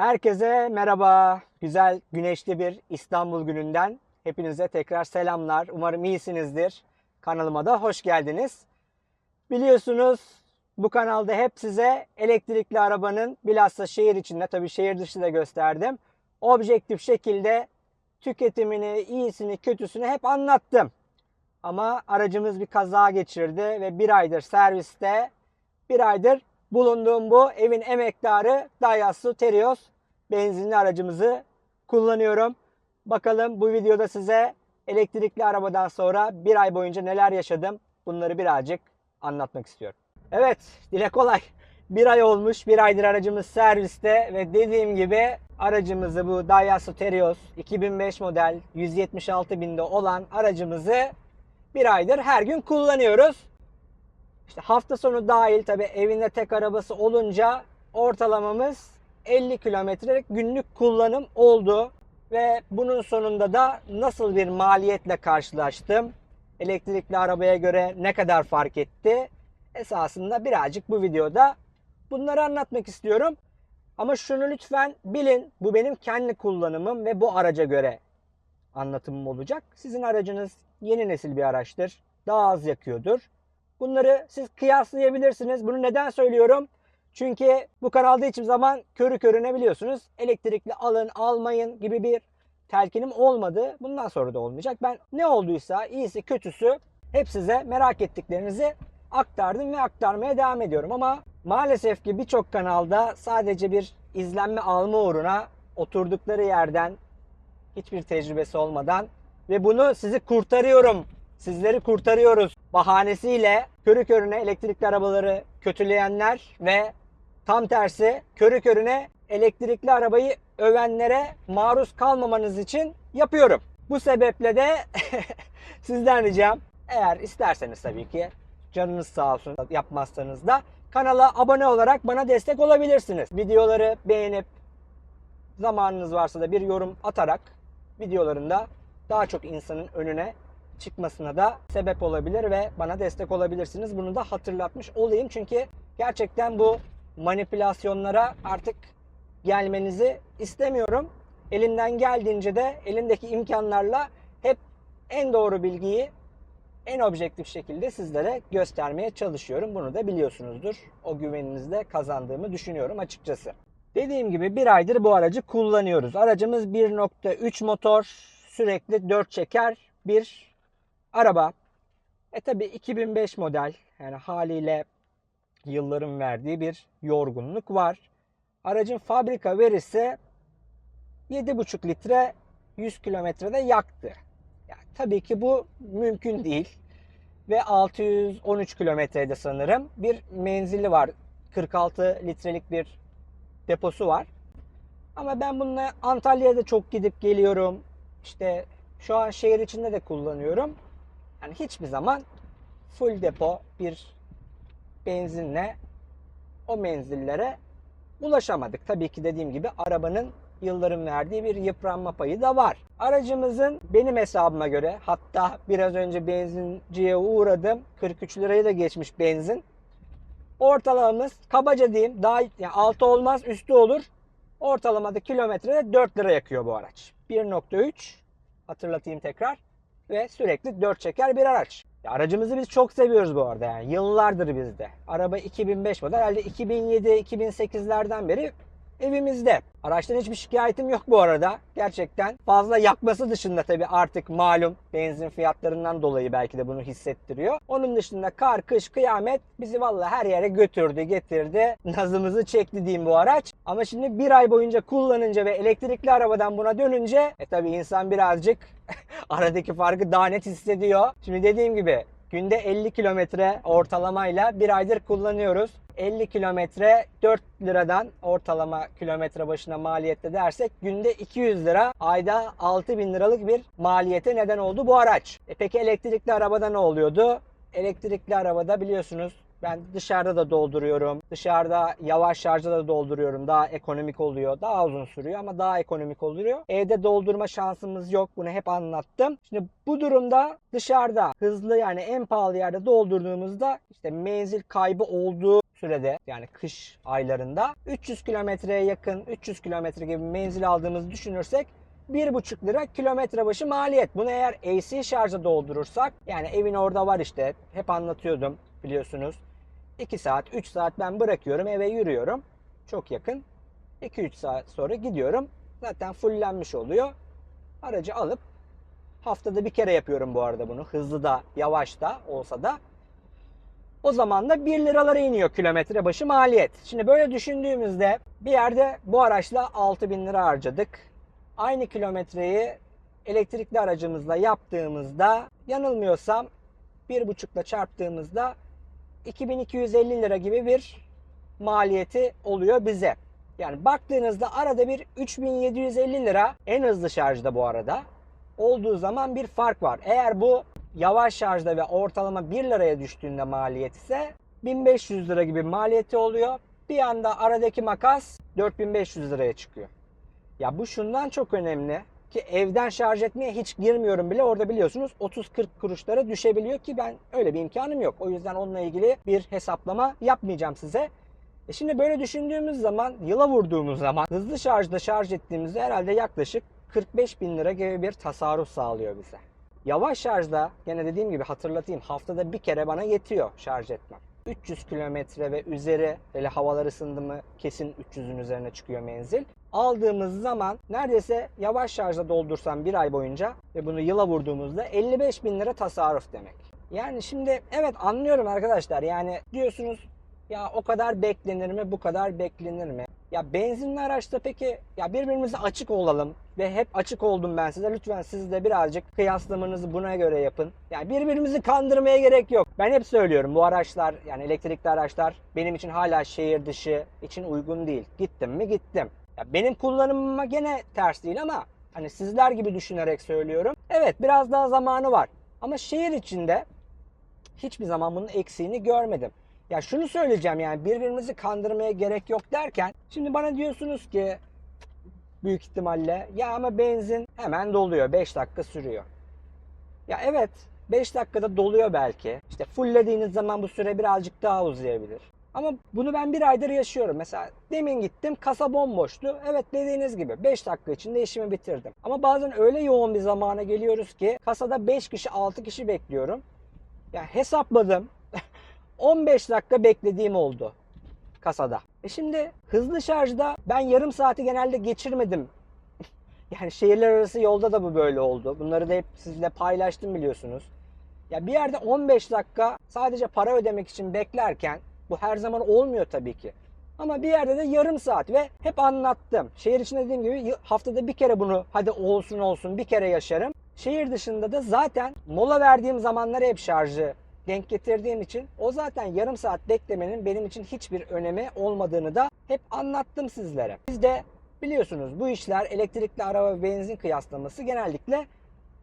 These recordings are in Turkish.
Herkese merhaba. Güzel güneşli bir İstanbul gününden hepinize tekrar selamlar. Umarım iyisinizdir. Kanalıma da hoş geldiniz. Biliyorsunuz bu kanalda hep size elektrikli arabanın bilhassa şehir içinde tabii şehir dışı da gösterdim. Objektif şekilde tüketimini, iyisini, kötüsünü hep anlattım. Ama aracımız bir kaza geçirdi ve bir aydır serviste, bir aydır bulunduğum bu evin emektarı Daihatsu Terios benzinli aracımızı kullanıyorum. Bakalım bu videoda size elektrikli arabadan sonra bir ay boyunca neler yaşadım bunları birazcık anlatmak istiyorum. Evet dile kolay. Bir ay olmuş. Bir aydır aracımız serviste ve dediğim gibi aracımızı bu Daihatsu Terios 2005 model 176 binde olan aracımızı bir aydır her gün kullanıyoruz. İşte hafta sonu dahil tabi evinde tek arabası olunca ortalamamız 50 kilometrelik günlük kullanım oldu. Ve bunun sonunda da nasıl bir maliyetle karşılaştım? Elektrikli arabaya göre ne kadar fark etti? Esasında birazcık bu videoda bunları anlatmak istiyorum. Ama şunu lütfen bilin. Bu benim kendi kullanımım ve bu araca göre anlatımım olacak. Sizin aracınız yeni nesil bir araçtır. Daha az yakıyordur. Bunları siz kıyaslayabilirsiniz. Bunu neden söylüyorum? Çünkü bu kanalda hiçbir zaman körü körüne biliyorsunuz. Elektrikli alın almayın gibi bir telkinim olmadı. Bundan sonra da olmayacak. Ben ne olduysa iyisi kötüsü hep size merak ettiklerinizi aktardım ve aktarmaya devam ediyorum. Ama maalesef ki birçok kanalda sadece bir izlenme alma uğruna oturdukları yerden hiçbir tecrübesi olmadan ve bunu sizi kurtarıyorum, sizleri kurtarıyoruz bahanesiyle körü körüne elektrikli arabaları kötüleyenler ve tam tersi körü körüne elektrikli arabayı övenlere maruz kalmamanız için yapıyorum. Bu sebeple de sizden ricam eğer isterseniz tabii ki canınız sağ olsun yapmazsanız da kanala abone olarak bana destek olabilirsiniz. Videoları beğenip zamanınız varsa da bir yorum atarak videolarında daha çok insanın önüne çıkmasına da sebep olabilir ve bana destek olabilirsiniz. Bunu da hatırlatmış olayım çünkü gerçekten bu manipülasyonlara artık gelmenizi istemiyorum. Elimden geldiğince de elimdeki imkanlarla hep en doğru bilgiyi en objektif şekilde sizlere göstermeye çalışıyorum. Bunu da biliyorsunuzdur. O güveninizle kazandığımı düşünüyorum açıkçası. Dediğim gibi bir aydır bu aracı kullanıyoruz. Aracımız 1.3 motor, sürekli 4 çeker bir araba. E tabi 2005 model yani haliyle yılların verdiği bir yorgunluk var. Aracın fabrika verisi 7,5 litre 100 kilometrede yaktı. Yani tabii ki bu mümkün değil. Ve 613 kilometrede sanırım bir menzili var. 46 litrelik bir deposu var. Ama ben bununla Antalya'ya da çok gidip geliyorum. İşte şu an şehir içinde de kullanıyorum. Yani hiçbir zaman full depo bir benzinle o menzillere ulaşamadık. Tabii ki dediğim gibi arabanın yılların verdiği bir yıpranma payı da var. Aracımızın benim hesabıma göre hatta biraz önce benzinciye uğradım. 43 lirayı da geçmiş benzin. Ortalamamız kabaca diyeyim daha yani altı olmaz üstü olur. Ortalamada kilometrede 4 lira yakıyor bu araç. 1.3 hatırlatayım tekrar ve sürekli 4 çeker bir araç. Aracımızı biz çok seviyoruz bu arada yani yıllardır bizde. Araba 2005 model herhalde 2007-2008'lerden beri evimizde. Araçtan hiçbir şikayetim yok bu arada. Gerçekten fazla yakması dışında tabii artık malum benzin fiyatlarından dolayı belki de bunu hissettiriyor. Onun dışında kar, kış, kıyamet bizi valla her yere götürdü, getirdi. Nazımızı çekti diyeyim bu araç. Ama şimdi bir ay boyunca kullanınca ve elektrikli arabadan buna dönünce e tabii insan birazcık aradaki farkı daha net hissediyor. Şimdi dediğim gibi günde 50 kilometre ortalamayla bir aydır kullanıyoruz. 50 kilometre 4 liradan ortalama kilometre başına maliyette dersek günde 200 lira ayda 6000 liralık bir maliyete neden oldu bu araç. E peki elektrikli arabada ne oluyordu? Elektrikli arabada biliyorsunuz Ben dışarıda da dolduruyorum. Dışarıda yavaş şarjda da dolduruyorum. Daha ekonomik oluyor. Daha uzun sürüyor ama daha ekonomik oluyor. Evde doldurma şansımız yok. Bunu hep anlattım. Şimdi bu durumda dışarıda hızlı yani en pahalı yerde doldurduğumuzda işte menzil kaybı olduğu sürede yani kış aylarında 300 kilometreye yakın 300 kilometre gibi menzil aldığımızı düşünürsek 1,5 lira kilometre başı maliyet. Bunu eğer AC şarja doldurursak yani evin orada var işte hep anlatıyordum biliyorsunuz. 2 saat 3 saat ben bırakıyorum eve yürüyorum. Çok yakın. 2-3 saat sonra gidiyorum. Zaten fullenmiş oluyor. Aracı alıp haftada bir kere yapıyorum bu arada bunu. Hızlı da yavaş da olsa da. O zaman da 1 liralara iniyor kilometre başı maliyet. Şimdi böyle düşündüğümüzde bir yerde bu araçla 6000 lira harcadık. Aynı kilometreyi elektrikli aracımızla yaptığımızda yanılmıyorsam 1.5'la çarptığımızda 2250 lira gibi bir maliyeti oluyor bize. Yani baktığınızda arada bir 3750 lira en hızlı şarjda bu arada olduğu zaman bir fark var. Eğer bu yavaş şarjda ve ortalama 1 liraya düştüğünde maliyet ise 1500 lira gibi maliyeti oluyor. Bir anda aradaki makas 4500 liraya çıkıyor. Ya bu şundan çok önemli ki evden şarj etmeye hiç girmiyorum bile orada biliyorsunuz 30-40 kuruşlara düşebiliyor ki ben öyle bir imkanım yok. O yüzden onunla ilgili bir hesaplama yapmayacağım size. E şimdi böyle düşündüğümüz zaman yıla vurduğumuz zaman hızlı şarjda şarj ettiğimizde herhalde yaklaşık 45 bin lira gibi bir tasarruf sağlıyor bize. Yavaş şarjda gene dediğim gibi hatırlatayım haftada bir kere bana yetiyor şarj etmem. 300 kilometre ve üzeri hele havalar ısındı mı kesin 300'ün üzerine çıkıyor menzil. Aldığımız zaman neredeyse yavaş şarjda doldursam bir ay boyunca ve bunu yıla vurduğumuzda 55 bin lira tasarruf demek. Yani şimdi evet anlıyorum arkadaşlar yani diyorsunuz ya o kadar beklenir mi bu kadar beklenir mi? Ya benzinli araçta peki ya birbirimize açık olalım ve hep açık oldum ben size. Lütfen siz de birazcık kıyaslamanızı buna göre yapın. Yani birbirimizi kandırmaya gerek yok. Ben hep söylüyorum bu araçlar yani elektrikli araçlar benim için hala şehir dışı için uygun değil. Gittim mi gittim. Ya benim kullanımıma gene ters değil ama hani sizler gibi düşünerek söylüyorum. Evet biraz daha zamanı var. Ama şehir içinde hiçbir zaman bunun eksiğini görmedim. Ya şunu söyleyeceğim yani birbirimizi kandırmaya gerek yok derken şimdi bana diyorsunuz ki büyük ihtimalle ya ama benzin hemen doluyor 5 dakika sürüyor. Ya evet 5 dakikada doluyor belki. İşte fulllediğiniz zaman bu süre birazcık daha uzayabilir. Ama bunu ben bir aydır yaşıyorum. Mesela demin gittim kasa bomboştu. Evet dediğiniz gibi 5 dakika içinde işimi bitirdim. Ama bazen öyle yoğun bir zamana geliyoruz ki kasada 5 kişi 6 kişi bekliyorum. Ya hesapladım. 15 dakika beklediğim oldu kasada. E şimdi hızlı şarjda ben yarım saati genelde geçirmedim. yani şehirler arası yolda da bu böyle oldu. Bunları da hep sizle paylaştım biliyorsunuz. Ya bir yerde 15 dakika sadece para ödemek için beklerken bu her zaman olmuyor tabii ki. Ama bir yerde de yarım saat ve hep anlattım. Şehir içinde dediğim gibi haftada bir kere bunu hadi olsun olsun bir kere yaşarım. Şehir dışında da zaten mola verdiğim zamanları hep şarjı denk getirdiğim için o zaten yarım saat beklemenin benim için hiçbir önemi olmadığını da hep anlattım sizlere. Biz de biliyorsunuz bu işler elektrikli araba ve benzin kıyaslaması genellikle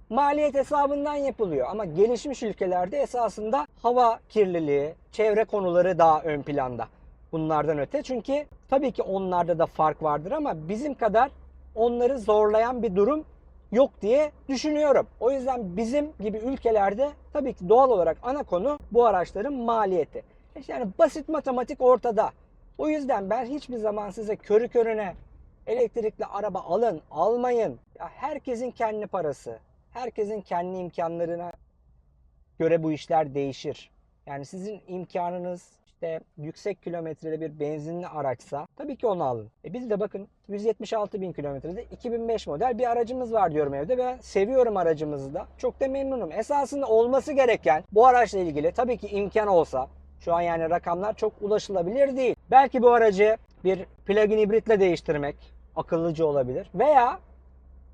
maliyet hesabından yapılıyor. Ama gelişmiş ülkelerde esasında hava kirliliği, çevre konuları daha ön planda bunlardan öte. Çünkü tabii ki onlarda da fark vardır ama bizim kadar onları zorlayan bir durum yok diye düşünüyorum. O yüzden bizim gibi ülkelerde tabii ki doğal olarak ana konu bu araçların maliyeti. Yani basit matematik ortada. O yüzden ben hiçbir zaman size körü körüne elektrikli araba alın, almayın. Ya herkesin kendi parası, herkesin kendi imkanlarına göre bu işler değişir. Yani sizin imkanınız işte yüksek kilometreli bir benzinli araçsa tabii ki onu alın. E biz de bakın 176 bin kilometrede 2005 model bir aracımız var diyorum evde ve seviyorum aracımızı da. Çok da memnunum. Esasında olması gereken bu araçla ilgili tabii ki imkan olsa şu an yani rakamlar çok ulaşılabilir değil. Belki bu aracı bir plug-in hibritle değiştirmek akıllıca olabilir. Veya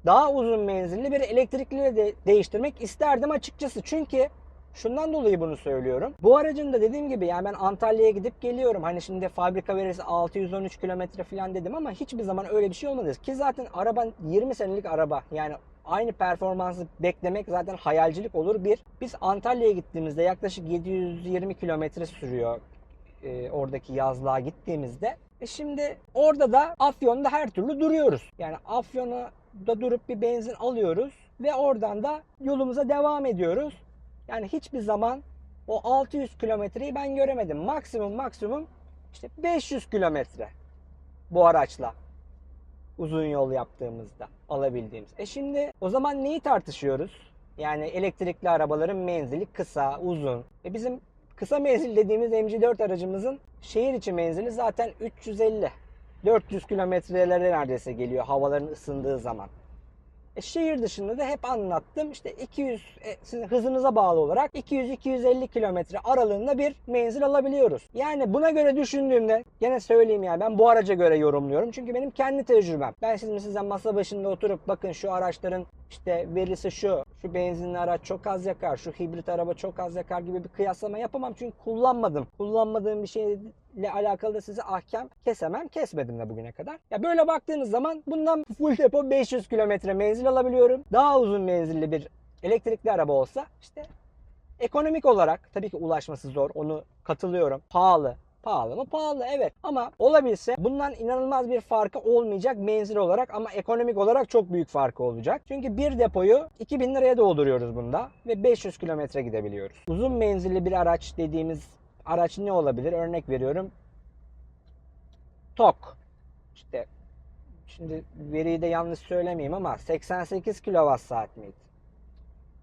daha uzun menzilli bir elektrikli de değiştirmek isterdim açıkçası. Çünkü Şundan dolayı bunu söylüyorum. Bu aracın da dediğim gibi yani ben Antalya'ya gidip geliyorum. Hani şimdi fabrika verisi 613 kilometre falan dedim ama hiçbir zaman öyle bir şey olmadı. Ki zaten araban 20 senelik araba. Yani aynı performansı beklemek zaten hayalcilik olur bir. Biz Antalya'ya gittiğimizde yaklaşık 720 kilometre sürüyor e, oradaki yazlığa gittiğimizde. E şimdi orada da Afyon'da her türlü duruyoruz. Yani Afyon'a da durup bir benzin alıyoruz ve oradan da yolumuza devam ediyoruz. Yani hiçbir zaman o 600 kilometreyi ben göremedim. Maksimum maksimum işte 500 kilometre bu araçla uzun yol yaptığımızda alabildiğimiz. E şimdi o zaman neyi tartışıyoruz? Yani elektrikli arabaların menzili kısa, uzun. E bizim kısa menzil dediğimiz MG4 aracımızın şehir içi menzili zaten 350. 400 kilometrelere neredeyse geliyor havaların ısındığı zaman. E şehir dışında da hep anlattım. İşte 200 e, sizin hızınıza bağlı olarak 200-250 kilometre aralığında bir menzil alabiliyoruz. Yani buna göre düşündüğümde gene söyleyeyim ya ben bu araca göre yorumluyorum. Çünkü benim kendi tecrübem. Ben şimdi size masa başında oturup bakın şu araçların işte verisi şu, şu benzinli araç çok az yakar, şu hibrit araba çok az yakar gibi bir kıyaslama yapamam. Çünkü kullanmadım. Kullanmadığım bir şeyle alakalı da size ahkam kesemem. Kesmedim de bugüne kadar. Ya böyle baktığınız zaman bundan full depo 500 kilometre menzil alabiliyorum. Daha uzun menzilli bir elektrikli araba olsa işte ekonomik olarak tabii ki ulaşması zor. Onu katılıyorum. Pahalı. Pahalı mı? Pahalı evet. Ama olabilse bundan inanılmaz bir farkı olmayacak menzil olarak ama ekonomik olarak çok büyük farkı olacak. Çünkü bir depoyu 2000 liraya dolduruyoruz bunda ve 500 kilometre gidebiliyoruz. Uzun menzilli bir araç dediğimiz araç ne olabilir? Örnek veriyorum. TOK. İşte şimdi veriyi de yanlış söylemeyeyim ama 88 kWh saat miydi?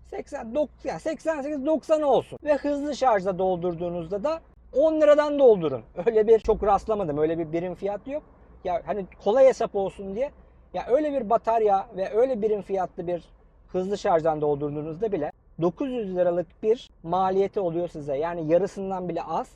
80 dok- yani 88 90 olsun ve hızlı şarjda doldurduğunuzda da 10 liradan doldurun. Öyle bir çok rastlamadım. Öyle bir birim fiyat yok. Ya hani kolay hesap olsun diye ya öyle bir batarya ve öyle birim fiyatlı bir hızlı şarjdan doldurduğunuzda bile 900 liralık bir maliyeti oluyor size. Yani yarısından bile az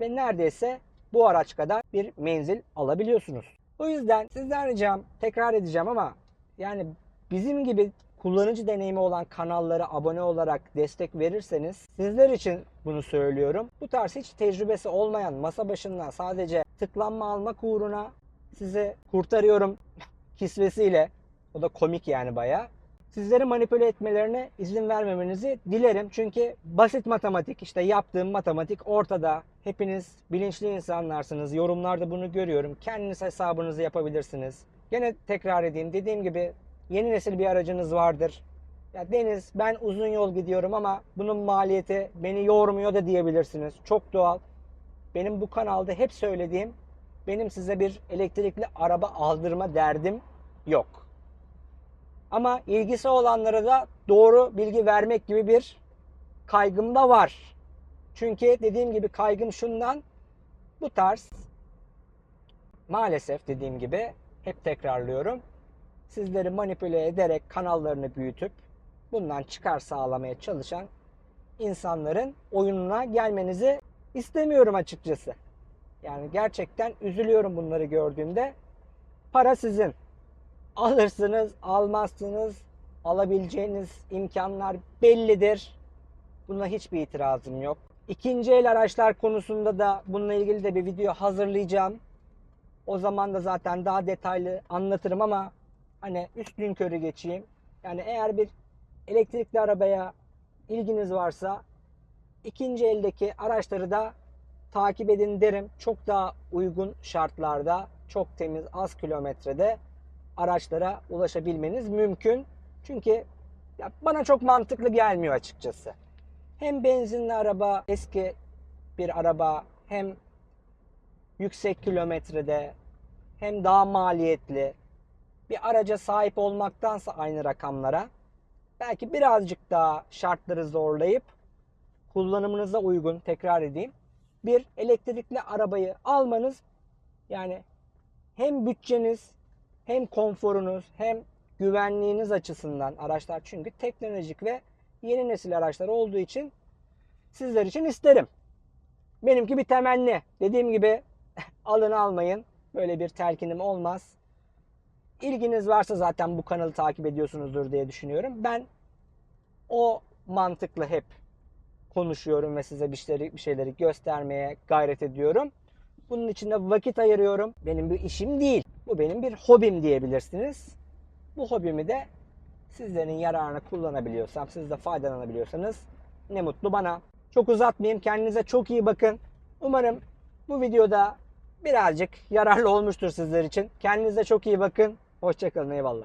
ve neredeyse bu araç kadar bir menzil alabiliyorsunuz. O yüzden sizden ricam tekrar edeceğim ama yani bizim gibi kullanıcı deneyimi olan kanallara abone olarak destek verirseniz sizler için bunu söylüyorum. Bu tarz hiç tecrübesi olmayan masa başından sadece tıklanma almak uğruna sizi kurtarıyorum kisvesiyle o da komik yani baya. Sizleri manipüle etmelerine izin vermemenizi dilerim. Çünkü basit matematik işte yaptığım matematik ortada. Hepiniz bilinçli insanlarsınız. Yorumlarda bunu görüyorum. Kendiniz hesabınızı yapabilirsiniz. Gene tekrar edeyim. Dediğim gibi yeni nesil bir aracınız vardır. Ya Deniz ben uzun yol gidiyorum ama bunun maliyeti beni yormuyor da diyebilirsiniz. Çok doğal. Benim bu kanalda hep söylediğim benim size bir elektrikli araba aldırma derdim yok. Ama ilgisi olanlara da doğru bilgi vermek gibi bir kaygım da var. Çünkü dediğim gibi kaygım şundan bu tarz maalesef dediğim gibi hep tekrarlıyorum. Sizleri manipüle ederek kanallarını büyütüp bundan çıkar sağlamaya çalışan insanların oyununa gelmenizi istemiyorum açıkçası. Yani gerçekten üzülüyorum bunları gördüğümde. Para sizin. Alırsınız, almazsınız. Alabileceğiniz imkanlar bellidir. Buna hiçbir itirazım yok. İkinci el araçlar konusunda da bununla ilgili de bir video hazırlayacağım. O zaman da zaten daha detaylı anlatırım ama hani üstün körü geçeyim. Yani eğer bir elektrikli arabaya ilginiz varsa ikinci eldeki araçları da takip edin derim. Çok daha uygun şartlarda, çok temiz, az kilometrede araçlara ulaşabilmeniz mümkün. Çünkü ya bana çok mantıklı gelmiyor açıkçası. Hem benzinli araba, eski bir araba, hem yüksek kilometrede, hem daha maliyetli bir araca sahip olmaktansa aynı rakamlara belki birazcık daha şartları zorlayıp kullanımınıza uygun tekrar edeyim bir elektrikli arabayı almanız yani hem bütçeniz hem konforunuz hem güvenliğiniz açısından araçlar çünkü teknolojik ve yeni nesil araçlar olduğu için sizler için isterim. Benimki bir temenni. Dediğim gibi alın almayın. Böyle bir telkinim olmaz. İlginiz varsa zaten bu kanalı takip ediyorsunuzdur diye düşünüyorum. Ben o mantıkla hep konuşuyorum ve size bir şeyleri, bir şeyleri göstermeye gayret ediyorum. Bunun için de vakit ayırıyorum. Benim bir işim değil. Bu benim bir hobim diyebilirsiniz. Bu hobimi de sizlerin yararına kullanabiliyorsam, siz de faydalanabiliyorsanız ne mutlu bana. Çok uzatmayayım. Kendinize çok iyi bakın. Umarım bu videoda birazcık yararlı olmuştur sizler için. Kendinize çok iyi bakın. Hoşçakalın. Eyvallah.